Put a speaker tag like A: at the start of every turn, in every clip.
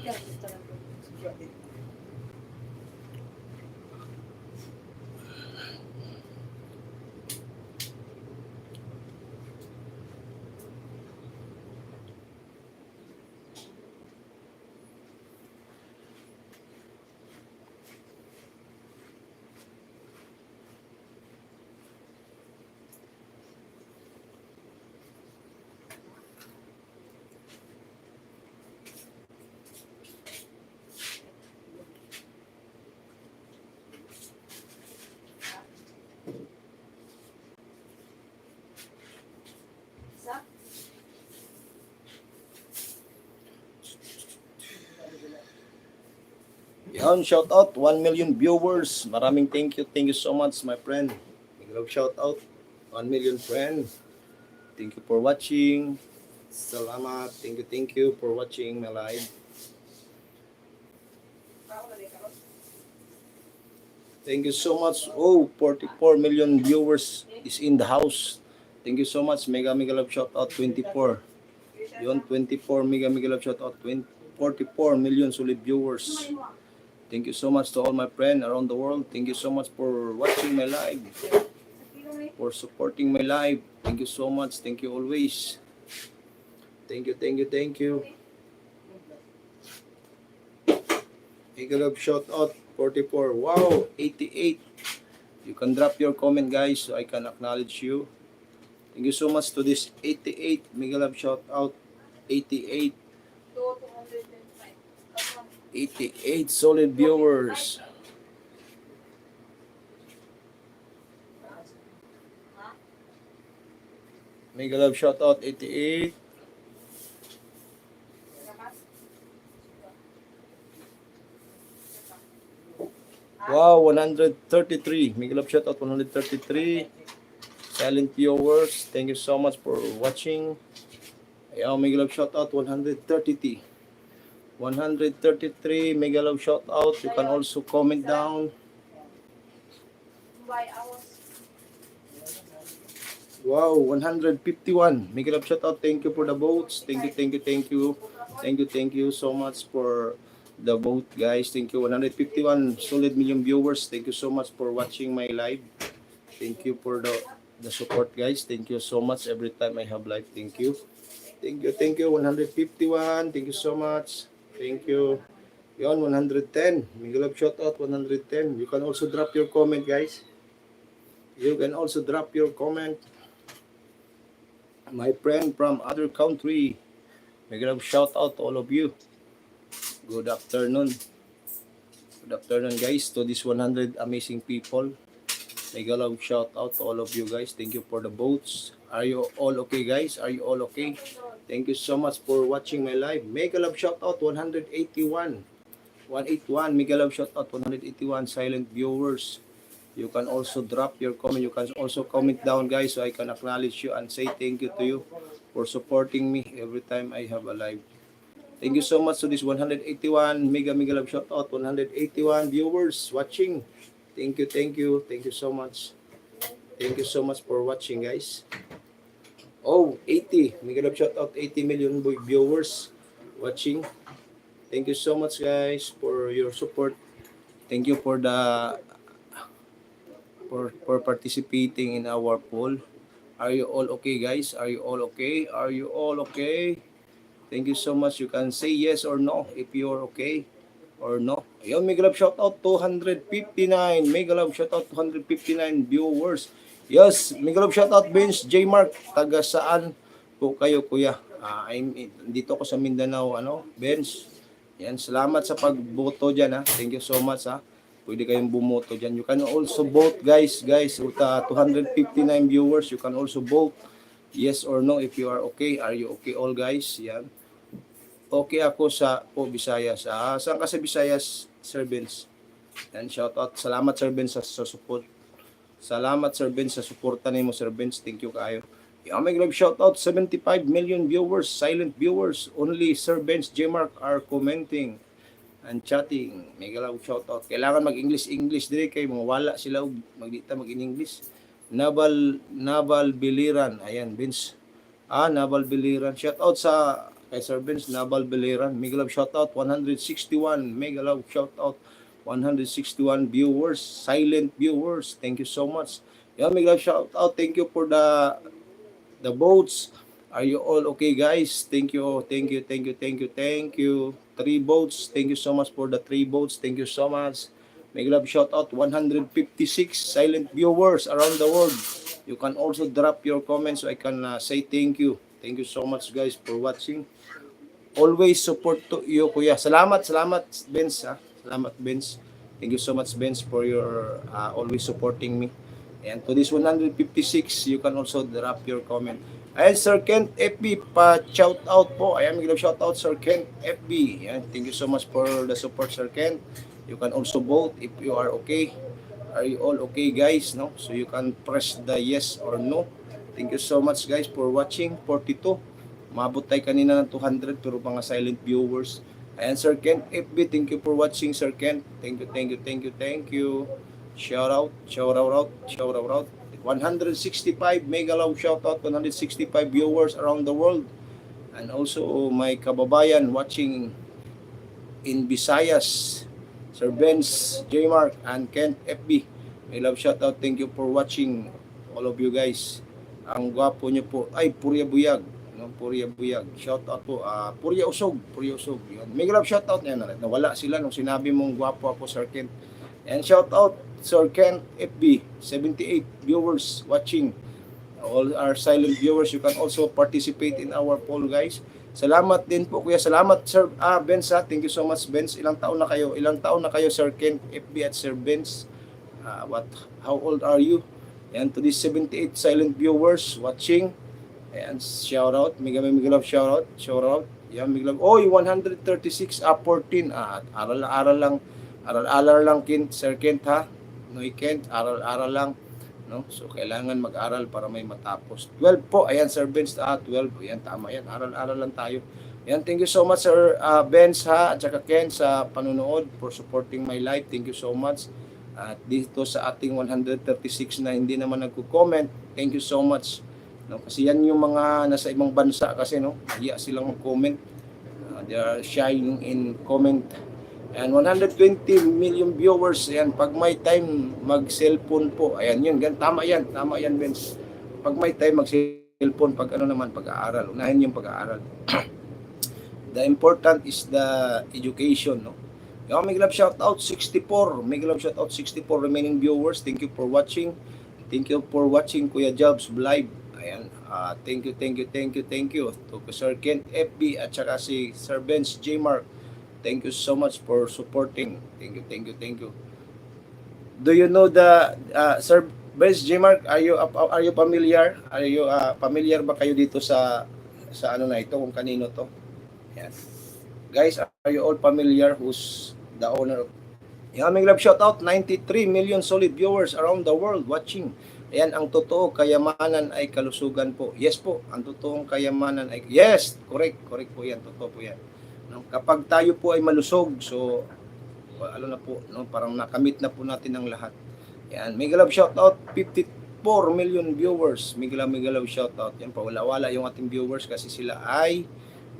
A: すみません。Yan, shout out 1 million viewers. Maraming thank you. Thank you so much, my friend. Big shout out 1 million friend. Thank you for watching. Salamat. Thank you, thank you for watching my live. Thank you so much. Oh, 44 million viewers is in the house. Thank you so much. Mega mega love shout out 24. Yon 24 mega mega love shout out 20, 44 million solid viewers. Thank you so much to all my friends around the world. Thank you so much for watching my live, for supporting my live. Thank you so much. Thank you always. Thank you, thank you, thank you. Of shout out 44. Wow, 88. You can drop your comment guys so I can acknowledge you. Thank you so much to this 88. Miguel of shout out 88. 88 solid viewers. Mega love shout out 88. Wow, 133. Mega love shout out 133. Silent viewers, thank you so much for watching. Ayaw, mega love shout out 130. 133 mega love shout out. You can also comment down.
B: Why I was
A: Wow, 151 mega love shout out. Thank you for the votes. Thank you, thank you, thank you. Thank you, thank you so much for the vote, guys. Thank you. 151 solid million viewers. Thank you so much for watching my live. Thank you for the the support, guys. Thank you so much every time I have live. Thank you. Thank you, thank you. 151. Thank you so much. Thank you. Yon, 110. Miguel of shout out 110. You can also drop your comment, guys. You can also drop your comment. My friend from other country. Miguel of shout out to all of you. Good afternoon. Good afternoon, guys, to this 100 amazing people. Mega love shout out to all of you guys. Thank you for the votes. Are you all okay, guys? Are you all okay? Thank you so much for watching my live. Mega love shout out 181. 181 Mega love shout out 181 silent viewers. You can also drop your comment. You can also comment down, guys, so I can acknowledge you and say thank you to you for supporting me every time I have a live. Thank you so much to this 181 Mega Mega love shout out 181 viewers watching. Thank you, thank you, thank you so much. Thank you so much for watching, guys. Oh, 80. Mega love shout out 80 million boy- viewers watching. Thank you so much, guys, for your support. Thank you for the for for participating in our poll. Are you all okay, guys? Are you all okay? Are you all okay? Thank you so much. You can say yes or no if you're okay or no. Ayun, Mega Love Shoutout 259. Mega Love Shoutout 259 viewers. Yes, Mega Love Shoutout Vince J. Mark. Taga saan po kayo, kuya? Ah, I'm dito ko sa Mindanao, ano, Vince. Yan, salamat sa pagboto dyan, ha. Thank you so much, ha. Pwede kayong bumoto dyan. You can also vote, guys. Guys, with uh, 259 viewers, you can also vote yes or no if you are okay. Are you okay all, guys? Yan okay ako sa po Visayas. Ah, saan ka sa Visayas, Sir Vince? Yan, shout out. Salamat Sir Vince sa, sa support. Salamat Sir Vince sa suporta nimo Sir Vince. Thank you kayo. Yung may love shout out 75 million viewers, silent viewers. Only Sir Vince J. Mark are commenting and chatting. Mega love shout out. Kailangan mag-English English dire kay mga wala sila og magdita mag-English. Nabal Nabal Biliran. Ayan, Vince. Ah, Nabal Biliran. Shout out sa kay Sir Vince Nabal Beleran. Mega love shoutout 161. Mega love shoutout 161 viewers, silent viewers. Thank you so much. Yeah, mega love shoutout. Thank you for the the votes. Are you all okay, guys? Thank you, thank you, thank you, thank you, thank you. Three votes. Thank you so much for the three votes. Thank you so much. Mega love shoutout 156 silent viewers around the world. You can also drop your comments so I can uh, say thank you. Thank you so much guys for watching. Always support to you kuya. Salamat, salamat Benz. Ha? Salamat Benz. Thank you so much Benz for your uh, always supporting me. And to this 156, you can also drop your comment. Ayan, Sir Kent FB, pa-shout out po. Ayan, may shout out Sir Kent FB. Ayan, thank you so much for the support, Sir Kent. You can also vote if you are okay. Are you all okay, guys? No? So you can press the yes or no. Thank you so much, guys, for watching. 42. Mabot tayo kanina ng 200 pero mga silent viewers. Ayan, Sir Kent FB, thank you for watching, Sir Kent. Thank you, thank you, thank you, thank you. Shout out, shout out, out, shout out, out. 165 mega love shout out, 165 viewers around the world. And also my kababayan watching in Visayas, Sir Benz, J Mark, and Kent FB. May love shout out. Thank you for watching all of you guys. Ang gwapo niyo po ay Purya Buyag. No, Purya Buyag. Shout out po. ah Purya Usog. Purya Usog. Yun. May love shout out yan. Nawala sila nung sinabi mong gwapo ako, Sir Kent. And shout out Sir Kent FB. 78 viewers watching. All our silent viewers, you can also participate in our poll, guys. Salamat din po kuya. Salamat Sir ah, Benz ha. Thank you so much Benz. Ilang taon na kayo? Ilang taon na kayo Sir Ken FB at Sir Benz? Ah, what how old are you? And to these 78 silent viewers watching. And shout out. Mega mega love shout out. Shout out. Yan mega love. Oy, 136 ah 14. Ah, aral-aral lang. Aral-aral lang Kent, Sir Kent ha. No, Kent, aral-aral lang no? So kailangan mag-aral para may matapos. 12 po, ayan Sir Benz, ah, 12. Ayan tama yan. Aral-aral lang tayo. Ayan, thank you so much Sir uh, Benz ha at saka Ken sa panunood for supporting my life. Thank you so much. At dito sa ating 136 na hindi naman nagko-comment, thank you so much. No, kasi yan yung mga nasa ibang bansa kasi no, hiya silang mag-comment. Uh, they are shying in comment And 120 million viewers. Ayan, pag may time, mag-cellphone po. Ayan, yun. Gan, tama yan. Tama yan, Vince. Pag may time, mag-cellphone. Pag ano naman, pag-aaral. Unahin yung pag-aaral. the important is the education, no? Yung may love shout out 64. May love shout out 64 remaining viewers. Thank you for watching. Thank you for watching Kuya Jobs live. Ayan. ah thank you, thank you, thank you, thank you. To Sir Kent FB at saka si Sir Benz J. Mark. Thank you so much for supporting. Thank you, thank you, thank you. Do you know the uh, Sir Benz J. Mark, are you are you familiar? Are you uh, familiar ba kayo dito sa sa ano na ito kung kanino to? Yan. Guys, are you all familiar who's the owner of Yaming Love Shoutout, 93 million solid viewers around the world watching. Ayan, ang totoo, kayamanan ay kalusugan po. Yes po, ang totoong kayamanan ay... Yes, correct, correct po yan, totoo po yan. Kapag tayo po ay malusog, so, ano na po, no? parang nakamit na po natin ang lahat. Yan, Mega Love Shoutout, 54 million viewers. Mega Love, Mega Love Shoutout. Yan, pawala-wala yung ating viewers kasi sila ay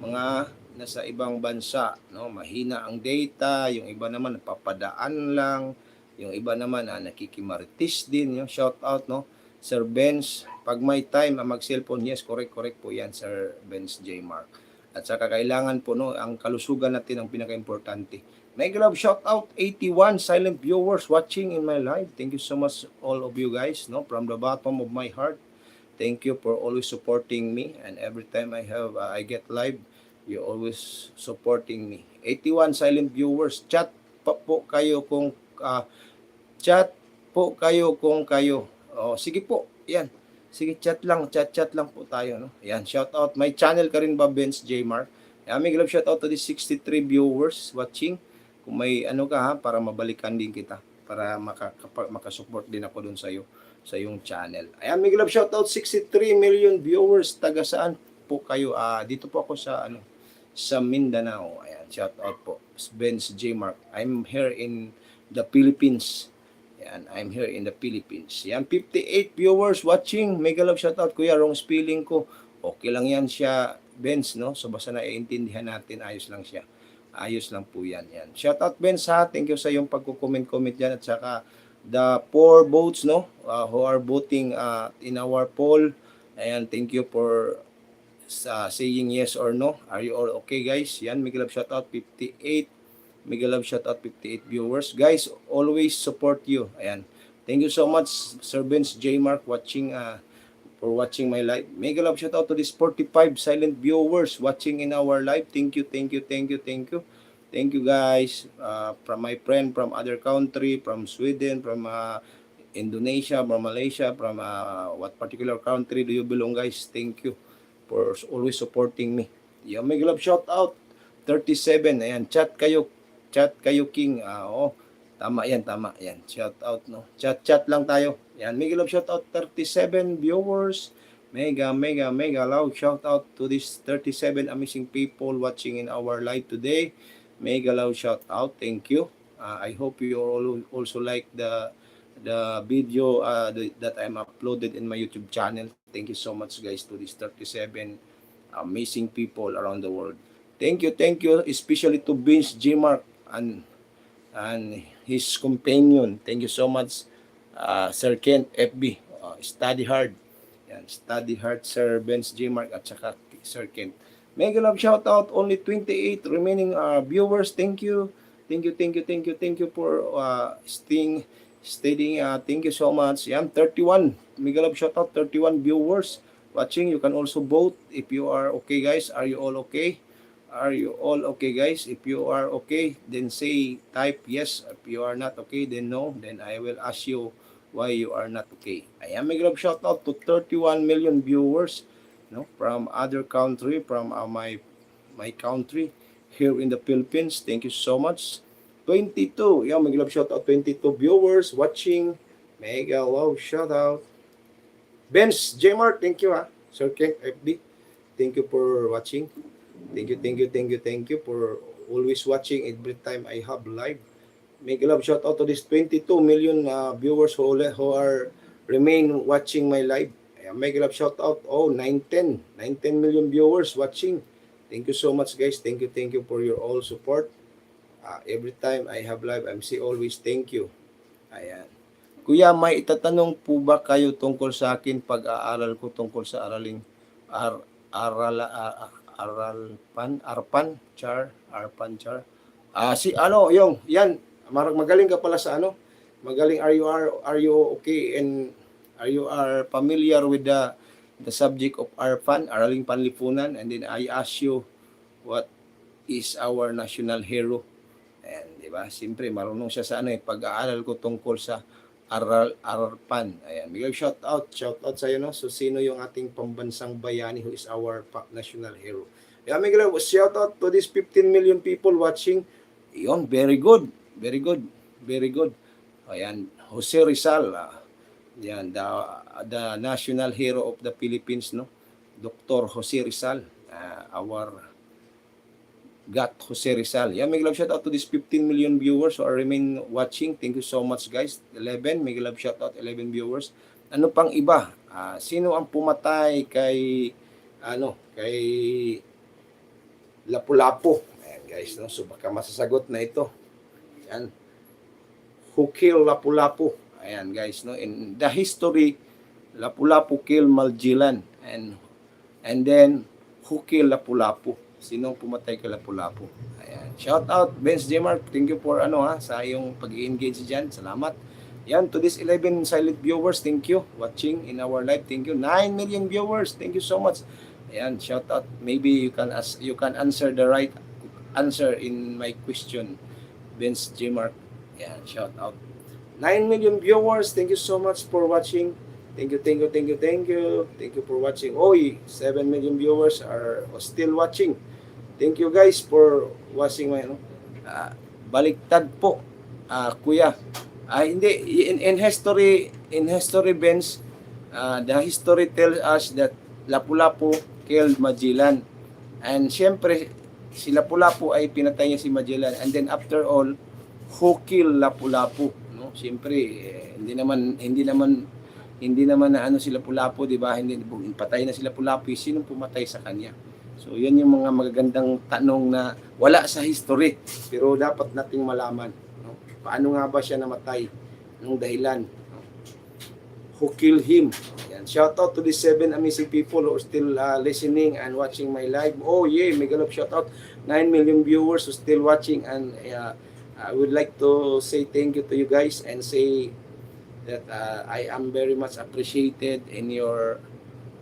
A: mga nasa ibang bansa, no? Mahina ang data, yung iba naman napapadaan lang, yung iba naman ah, nakikimaritis din, yung shout out, no? Sir Benz, pag may time ah, mag-cellphone, yes, correct, correct po yan, Sir Benz J. Mark. At saka kailangan po, no, ang kalusugan natin ang pinaka-importante. May love shout out 81 silent viewers watching in my live. Thank you so much all of you guys, no, from the bottom of my heart. Thank you for always supporting me and every time I have uh, I get live, you always supporting me. 81 silent viewers. Chat pa po kayo kung ah, chat po kayo kung kayo. Oh, sige po. Yan. Sige, chat lang, chat-chat lang po tayo, no? Yan, shout out. May channel ka rin ba, Benz J. Mark? Yan, may love shout out to the 63 viewers watching. Kung may ano ka ha, para mabalikan din kita. Para makasupport din ako dun sa iyo sa yung channel. Ayan, may love shout out 63 million viewers. Taga saan po kayo? Ah, dito po ako sa ano sa Mindanao. Ayan, shout out po. Benz J. Mark. I'm here in the Philippines. Yan, I'm here in the Philippines. Yan, 58 viewers watching. Mega love shout out, Kuya. Wrong spelling ko. Okay lang yan siya, Benz, no? So basta naiintindihan natin, ayos lang siya. Ayos lang po yan. yan. Shout out Benz ha. Thank you sa yung pagko-comment-comment dyan at saka the four votes, no? Uh, who are voting uh, in our poll. Ayan, thank you for sa saying yes or no. Are you all okay guys? Yan, Miguel Love shout out 58. Miguel Love shout out 58 viewers. Guys, always support you. Ayan. Thank you so much Sir Vince J Mark watching uh, for watching my live. Mega love shout out to these 45 silent viewers watching in our live. Thank you, thank you, thank you, thank you. Thank you guys uh, from my friend from other country, from Sweden, from uh, Indonesia, from Malaysia, from uh, what particular country do you belong guys? Thank you for always supporting me. Yeah, mega love shout out 37. Ayan, chat kayo. Chat kayo king. Ah, oh. Tama yan, tama yan. Shout out, no? Chat, chat lang tayo. Yan, mega love shout out 37 viewers. Mega, mega, mega loud shout out to these 37 amazing people watching in our live today. Mega loud shout out. Thank you. Uh, I hope you all also like the the video uh, the, that I'm uploaded in my YouTube channel. Thank you so much guys to these 37 amazing people around the world. Thank you, thank you, especially to Vince G. Mark and and his companion. Thank you so much, uh, Sir Kent FB. Uh, study hard. Yan, study hard, Sir Vince G. Mark at saka Sir Kent. Mega love shout out. Only 28 remaining uh, viewers. Thank you. Thank you, thank you, thank you, thank you for uh, staying, staying. Uh, thank you so much. Yan, 31. Mega love shout out. 31 viewers watching. You can also vote if you are okay, guys. Are you all okay? Are you all okay, guys? If you are okay, then say type yes. If you are not okay, then no. Then I will ask you why you are not okay. I am a grab shout out to 31 million viewers, no, from other country, from uh, my my country here in the Philippines. Thank you so much. 22. Yeah, mega love shout out 22 viewers watching. Mega love shout out. Benz J Mark, thank you ha. Sir King FB. Thank you for watching. Thank you, thank you, thank you, thank you for always watching every time I have live. Make a love shout out to this 22 million uh, viewers who, who are remain watching my live. Make a love shout out. Oh, 910. 910 million viewers watching. Thank you so much guys. Thank you, thank you for your all support. Uh, every time I have live, I'm say always thank you. Ayan. Kuya, may itatanong po ba kayo tungkol sa akin pag-aaral ko tungkol sa araling ar, aral, a- aral pan, arpan, char, arpan, char. Ah, si ano, yung, yan, magaling ka pala sa ano, magaling, are you, are, are you okay and are you are familiar with the the subject of arpan, araling panlipunan, and then I ask you, what is our national hero? And, di ba? Siyempre, marunong siya sa ano eh, pag-aaral ko tungkol sa aral arpan. Ayan, bigay shout out, shout out sa iyo no. So sino yung ating pambansang bayani who is our national hero? Kaya Miguel, shout out to these 15 million people watching. Yon, very good. Very good. Very good. Ayan, Jose Rizal. ah, yan, the, the national hero of the Philippines, no? Dr. Jose Rizal, ah, our got Jose Rizal. Yeah, Miguel Love shout out to these 15 million viewers who are remain watching. Thank you so much guys. 11, Miguel Love shout out 11 viewers. Ano pang iba? Ah, sino ang pumatay kay ano, kay Lapu-Lapu? Ayan guys, no? So baka masasagot na ito. Ayan. Who killed Lapu-Lapu? Ayan guys, no? In the history, Lapu-Lapu killed Maljilan and and then who killed Lapu-Lapu? Sino pumatay kay Lapu-Lapu? Ayan. Shout out Benz Jmar. Thank you for ano ha sa iyong pag-engage diyan. Salamat. Yan to this 11 silent viewers. Thank you watching in our live. Thank you. 9 million viewers. Thank you so much. Ayan, shout out. Maybe you can as you can answer the right answer in my question. Vince Jmar. Ayan, shout out. 9 million viewers. Thank you so much for watching. Thank you, thank you, thank you, thank you. Thank you for watching. Oy, 7 million viewers are still watching. Thank you guys for watching my ano. Ah, baliktad po. Ah, kuya. Ah, hindi in, in history in history Benz, ah, the history tells us that Lapu-Lapu killed Magellan. And syempre si Lapu-Lapu ay pinatay niya si Magellan and then after all who killed Lapu-Lapu no syempre eh, hindi naman hindi naman hindi naman na ano sila Lapu-Lapu di ba hindi patay na sila Lapu-Lapu sino pumatay sa kanya So yan yung mga magagandang tanong na wala sa history pero dapat nating malaman. No? Paano nga ba siya namatay? Anong dahilan? Who killed him? Yan. Shout out to the seven amazing people who are still uh, listening and watching my live. Oh yeah, mega love shout out. 9 million viewers who still watching and uh, I would like to say thank you to you guys and say that uh, I am very much appreciated in your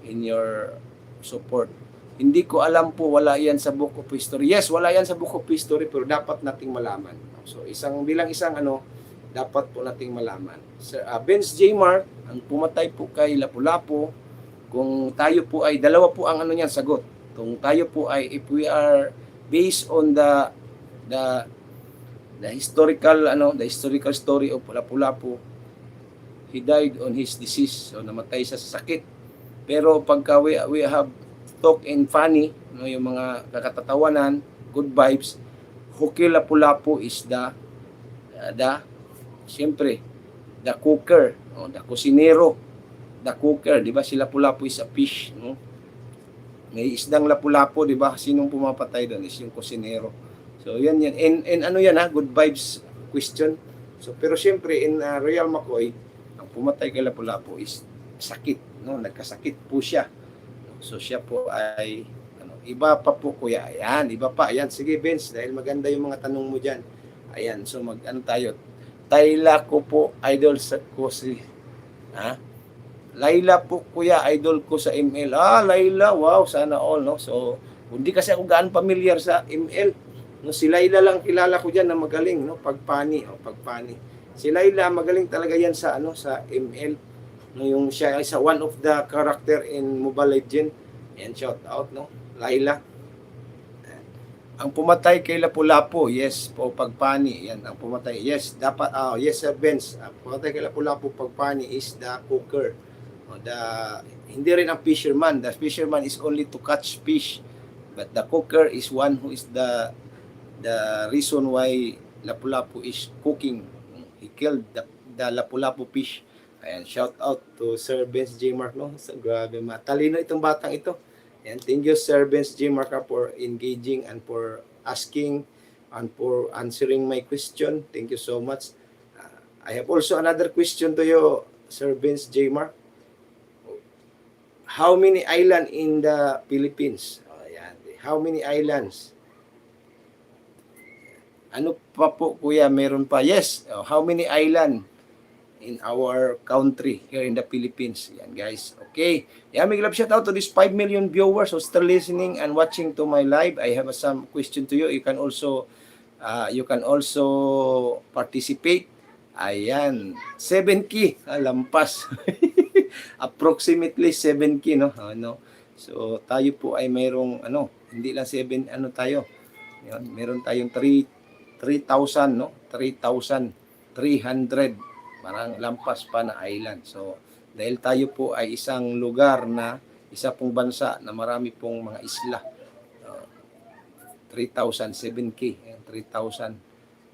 A: in your support. Hindi ko alam po wala yan sa book of history. Yes, wala yan sa book of history pero dapat nating malaman. So isang bilang isang ano dapat po nating malaman. Sir uh, Vince J. Mark, ang pumatay po kay Lapu-Lapu, kung tayo po ay dalawa po ang ano niyan sagot. Kung tayo po ay if we are based on the the the historical ano the historical story of Lapu-Lapu he died on his disease so namatay sa sakit. Pero pagka we, we have talk and funny no yung mga kakatatawanan good vibes Hoki Lapu-Lapu is the uh, the siyempre the cooker no the kusinero the cooker di ba? Si Lapu-Lapu is a fish no? May isdang Lapu-Lapu di ba? Sinong pumapatay doon is yung kusinero. So yan yan. And, and ano yan ha, good vibes question. So pero siyempre in uh, Royal McCoy, pumatay kay Lapu-Lapu is sakit, no? Nagkasakit po siya. So siya po ay ano, iba pa po kuya. Ayan, iba pa. Ayan, sige Vince, dahil maganda yung mga tanong mo diyan. Ayan, so mag ano tayo? Tayla ko po idol sa ko si ha? Laila po kuya, idol ko sa ML. Ah, Laila, wow, sana all, no? So, hindi kasi ako gaan familiar sa ML. No, si Laila lang kilala ko diyan na magaling, no? Pagpani, o pagpani. Si Laila magaling talaga yan sa ano sa ML. Yung siya ay sa one of the character in Mobile Legend. Yan shout out, no? Laila. Ang pumatay kay Lapu-Lapu, yes po, pagpani. Yan, ang pumatay. Yes, dapat, ah, yes sir Benz. Ang pumatay kay Lapu-Lapu, pagpani is the cooker. O, the, hindi rin ang fisherman. The fisherman is only to catch fish. But the cooker is one who is the the reason why Lapu-Lapu is cooking. He killed the, the Lapu-Lapu fish. Ayan, shout out to Sir Benz J. Mark. No? So, grabe, matalino itong batang ito. And thank you, Sir Benz J. Mark, ah, for engaging and for asking and for answering my question. Thank you so much. Uh, I have also another question to you, Sir Vince J. Mark. How many island in the Philippines? Oh, ayan. How many islands? Ano pa po kuya meron pa? Yes. Oh, how many island in our country here in the Philippines? Yan guys. Okay. Yeah, may love shout out to these 5 million viewers who still listening and watching to my live. I have some question to you. You can also uh, you can also participate. Ayan. 7 key. Ah, lampas. Approximately 7 key no. Ano. So tayo po ay mayroong ano, hindi lang 7 ano tayo. Yan, meron tayong 3 3,000 no? 3,300 parang lampas pa na island. So dahil tayo po ay isang lugar na isa pong bansa na marami pong mga isla. Uh, 3,000 7k Ayan, 3,000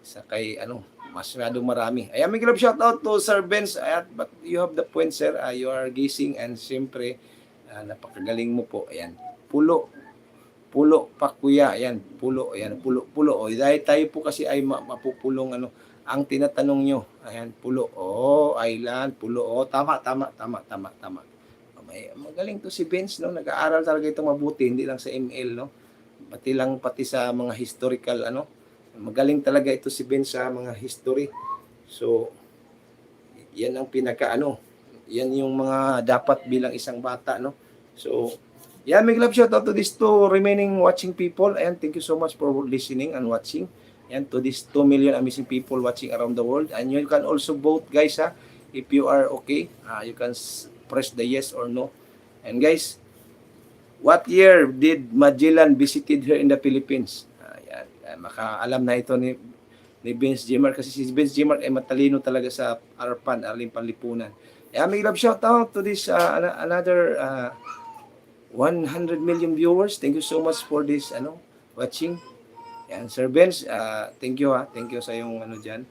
A: sa kay ano masyadong marami. Ayan may grab shout out to Sir Benz. Ayan, but you have the point sir. Uh, you are gising and siyempre uh, napakagaling mo po. Ayan pulo pulo pa kuya, ayan, pulo, ayan, pulo, pulo. O, dahil tayo po kasi ay ma- mapupulong ano, ang tinatanong nyo, ayan, pulo, oh, island, pulo, oh, tama, tama, tama, tama, tama. May, magaling to si Vince, no? Nag-aaral talaga itong mabuti, hindi lang sa ML, no? Pati lang, pati sa mga historical, ano? Magaling talaga ito si Vince sa mga history. So, yan ang pinaka, ano, yan yung mga dapat bilang isang bata, no? So, Yeah, may love shout out to these two remaining watching people and thank you so much for listening and watching. And to these 2 million amazing people watching around the world. And you can also vote guys ha if you are okay. Uh, you can press the yes or no. And guys what year did Magellan visited here in the Philippines? Uh, yan, yan, makaalam na ito ni ni Vince Jimmer kasi si Vince Jimmer ay matalino talaga sa Arpan, Arling Panlipunan. Yeah, may love shout out to this uh, ano- another uh, 100 million viewers. Thank you so much for this ano watching. Yan, Sir Benz, uh, thank you ha. Thank you sa yung ano diyan.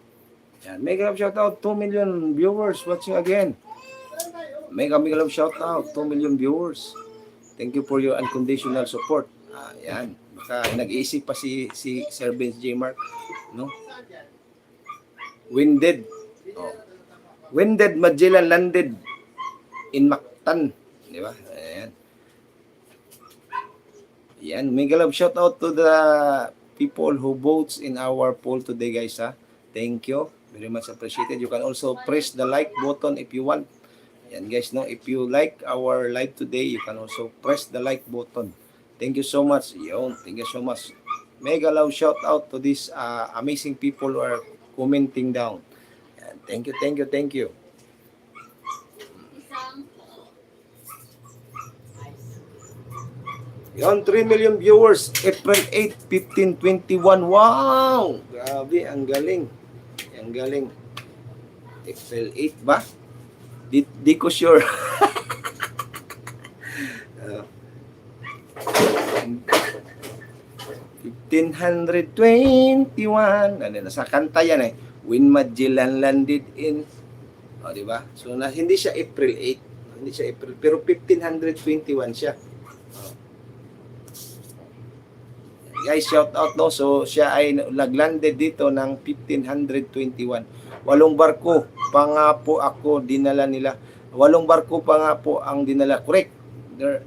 A: Yan, mega love shout out 2 million viewers watching again. Mega mega love shout out 2 million viewers. Thank you for your unconditional support. Ah, yan. Baka nag-iisip pa si si Sir Vince J. Mark, no? Winded. Oh. Winded Magellan landed in Mactan, di ba? Yan, mega love shout out to the people who votes in our poll today, guys, ha. Thank you. Very much appreciated. You can also press the like button if you want. Yan, guys, no. If you like our live today, you can also press the like button. Thank you so much. Yun, thank you so much. Mega love shout out to these uh, amazing people who are commenting down. Yan, thank you, thank you, thank you. Yon, 3 million viewers. April 8, 1521. Wow! Grabe, ang galing. Ang galing. April 8 ba? Di, di ko sure. uh, 1521. Ano, nasa kanta yan eh. When Magellan landed in... O, di ba? So, na, hindi siya April 8. Hindi siya April. Pero 1521 siya. Guys, shout out no. So, siya ay naglanded dito ng 1521. Walong barko pa nga po ako dinala nila. Walong barko pa nga po ang dinala. Correct. They're,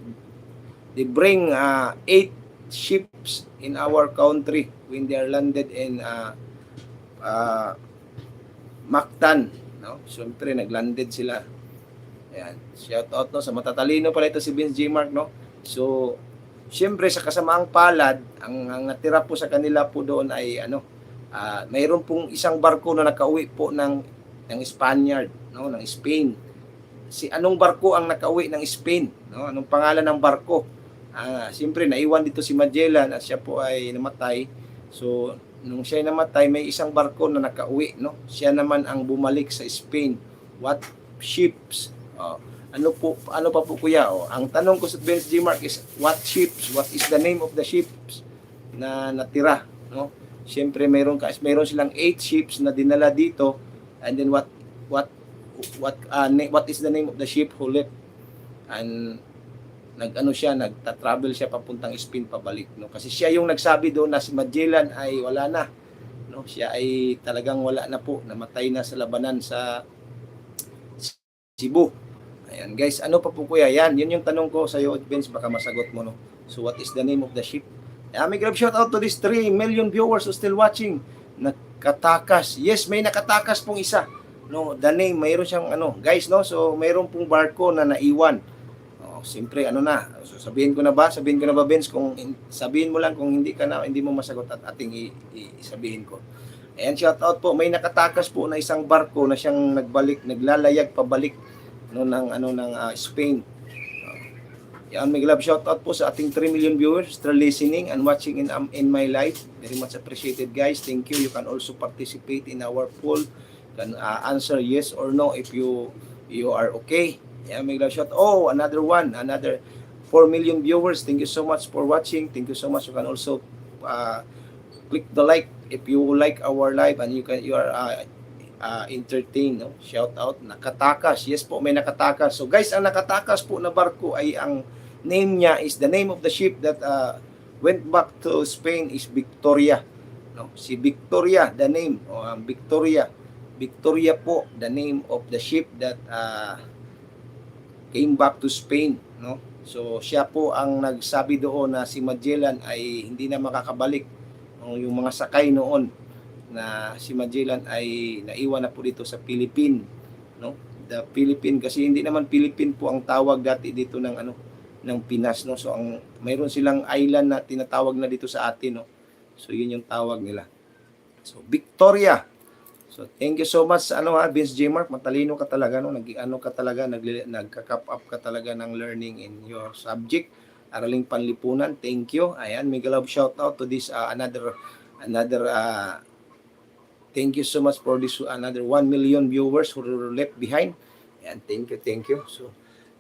A: they bring uh, eight ships in our country when they are landed in uh, uh, Mactan. No? Siyempre, naglanded sila. Ayan. Shout out no. Sa matatalino pala ito si Vince G. Mark. No? So, Siyempre sa kasamaang palad, ang, ang natira po sa kanila po doon ay ano, ah, mayroon pong isang barko na nakauwi po ng ng Spaniard, no, ng Spain. Si anong barko ang nakauwi ng Spain, no? Anong pangalan ng barko? Ah, siyempre naiwan dito si Magellan at siya po ay namatay. So nung siya ay namatay, may isang barko na nakauwi, no? Siya naman ang bumalik sa Spain. What ships? Oh, ano po ano pa po kuya? Oh, ang tanong ko sa Benz G Mark is what ships? What is the name of the ships na natira? No? Siyempre mayroon ka mayroon silang 8 ships na dinala dito. And then what what what uh, what is the name of the ship who left? And nag-ano siya nagta-travel siya papuntang Spain pabalik no? Kasi siya yung nagsabi doon na si Magellan ay wala na no? Siya ay talagang wala na po namatay na sa labanan sa Cebu Ayan guys, ano pa po kuya? Yan, yun yung tanong ko sa iyo, Vince, baka masagot mo no. So what is the name of the ship? Uh, may grab shout out to these 3 million viewers who still watching. Nakatakas. Yes, may nakatakas pong isa. No, the name, mayroon siyang ano, guys no. So mayroon pong barko na naiwan. Oh, siyempre ano na. So sabihin ko na ba? Sabihin ko na ba Vince kung in- sabihin mo lang kung hindi ka na hindi mo masagot at ating i- i- sabihin ko. Ayan, shout out po. May nakatakas po na isang barko na siyang nagbalik, naglalayag pabalik no ng ano ng ah, Spain. Uh, yan may love shout out po sa ating 3 million viewers still listening and watching in um, in my live. Very much appreciated guys. Thank you. You can also participate in our poll. Can uh, answer yes or no if you you are okay. Yan may love shout. Oh, another one, another 4 million viewers. Thank you so much for watching. Thank you so much. You can also uh, click the like if you like our live and you can you are uh, uh, entertain, no? Shout out, nakatakas. Yes po, may nakatakas. So guys, ang nakatakas po na barko ay ang name niya is the name of the ship that uh, went back to Spain is Victoria. No? Si Victoria, the name, o ang Victoria. Victoria po, the name of the ship that uh, came back to Spain, no? So siya po ang nagsabi doon na si Magellan ay hindi na makakabalik. No? Yung mga sakay noon na si Magellan ay naiwan na po dito sa Philippine no? The Philippine kasi hindi naman Philippine po ang tawag dati dito ng ano ng Pinas no? So ang mayroon silang island na tinatawag na dito sa atin no? So yun yung tawag nila. So Victoria. So thank you so much ano ha Vince J. Mark matalino ka talaga no? Nag ano ka talaga nag nagka-cap up ka talaga ng learning in your subject. Araling panlipunan thank you. Ayan mega love shout out to this uh, another another uh, Thank you so much for this another 1 million viewers who were left behind. Ayan, thank you, thank you. So,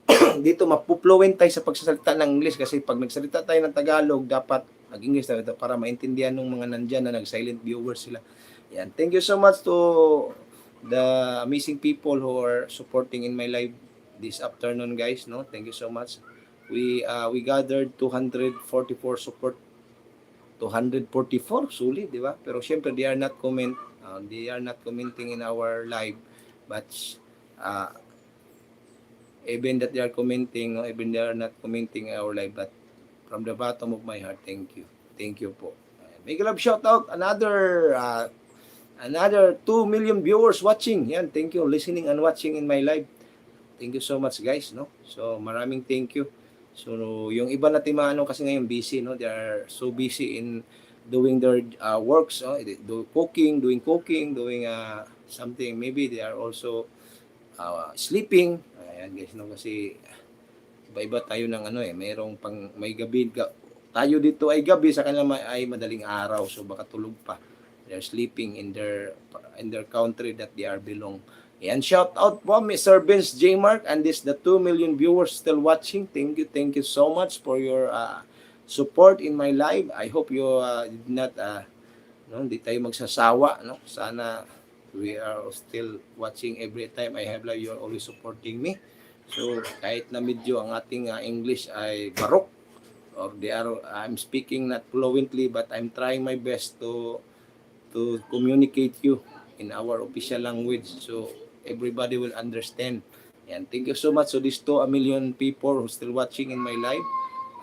A: dito mapupluent tayo sa pagsasalita ng English kasi pag nagsalita tayo ng Tagalog, dapat mag-English tayo para maintindihan ng mga nandyan na nag-silent viewers sila. Ayan, thank you so much to the amazing people who are supporting in my live this afternoon, guys. No, thank you so much. we uh, we gathered 244 support 244 sulit di ba pero syempre they are not comment uh, they are not commenting in our live but uh, even that they are commenting even they are not commenting in our live but from the bottom of my heart thank you. Thank you po. Make love shout out another uh, another 2 million viewers watching. Yan thank you. Listening and watching in my live. Thank you so much guys no? So maraming thank you. So, yung iba natin mga ano kasi ngayon busy, no? They are so busy in doing their uh, works, no? Do cooking, doing cooking, doing uh, something. Maybe they are also uh, sleeping. Ayan guys, no? Kasi iba-iba tayo ng ano eh. Mayroong pang may gabi. Ga, tayo dito ay gabi, sa kanila ay madaling araw. So, baka tulog pa. They are sleeping in their in their country that they are belong. And shout out po Mr. Vince J. Mark and this the 2 million viewers still watching. Thank you, thank you so much for your uh, support in my live. I hope you uh, did not uh, no, hindi tayo magsasawa, no? Sana we are still watching every time I have live. You're always supporting me. So kahit na medyo ang ating uh, English ay barok or they are I'm speaking not fluently but I'm trying my best to to communicate you in our official language so everybody will understand. And thank you so much to these two a million people who still watching in my live.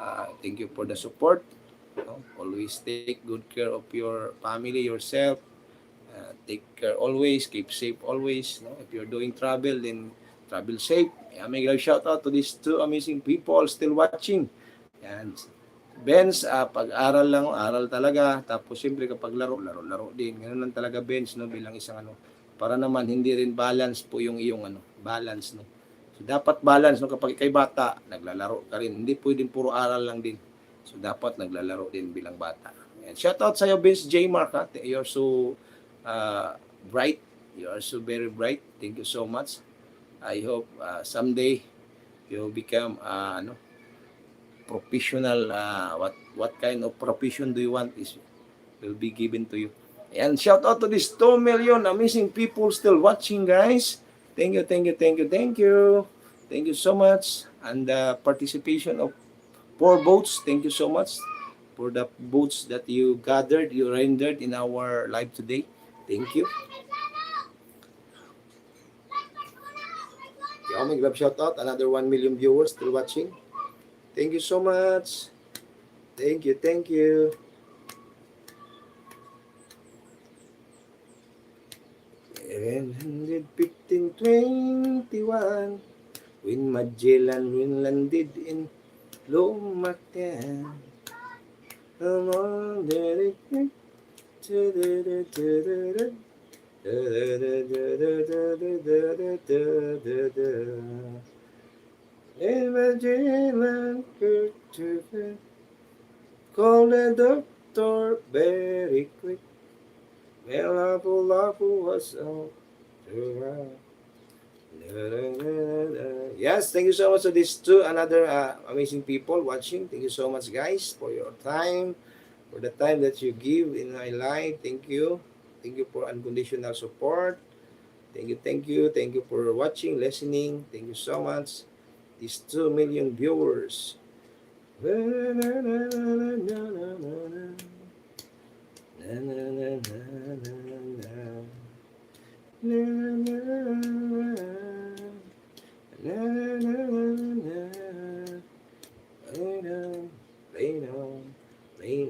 A: Uh, thank you for the support. No? Always take good care of your family, yourself. Uh, take care always. Keep safe always. No? If you're doing travel, then travel safe. Yeah, may love shout out to these two amazing people still watching. And Benz, ah, pag-aral lang, aral talaga. Tapos siyempre kapag laro, laro-laro din. Ganun lang talaga Benz, no, bilang isang ano. Para naman hindi rin balance po yung iyong ano, balance, no. Dapat balance, no, kapag ikay bata, naglalaro ka rin. Hindi pwedeng puro aral lang din. So dapat naglalaro din bilang bata. And shout out sa iyo Benz J. Mark, ha. You're so uh, bright. You are so very bright. Thank you so much. I hope uh, someday you'll become uh, ano, professional uh, what what kind of profession do you want is will be given to you and shout out to these 2 million amazing people still watching guys thank you thank you thank you thank you thank you so much and the participation of four boats thank you so much for the boats that you gathered you rendered in our live today thank you Yo, may grab shout out another 1 million viewers still watching Thank you so much. Thank you, thank you. Hundred fifteen twenty-one. When Magellan when landed in Lumactan. Come on. In Magellan, Kurtugan, call the doctor very quick. Well, Lapu Lapu was out to Yes, thank you so much to these two another uh, amazing people watching. Thank you so much, guys, for your time, for the time that you give in my life. Thank you. Thank you for unconditional support. Thank you, thank you, thank you for watching, listening. Thank you so much. These two million viewers. Lay down, lay down, lay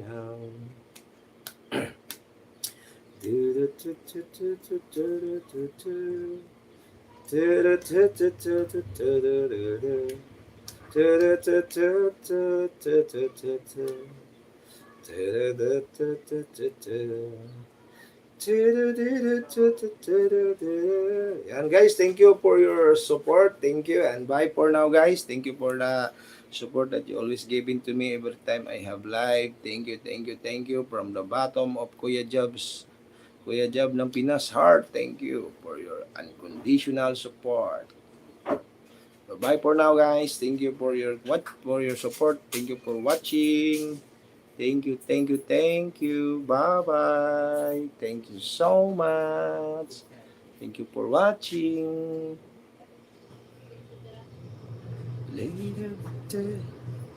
A: down. Yan guys, thank you for your support. Thank you and bye for now guys. Thank you for the support that you always giving to me every time I have live. Thank you, thank you, thank you from the bottom of Kuya Jobs Kuya Jab ng Pinas Heart, thank you for your unconditional support. Bye for now guys. Thank you for your what for your support. Thank you for watching. Thank you, thank you, thank you. Bye-bye. Thank you so much. Thank you for watching. Later.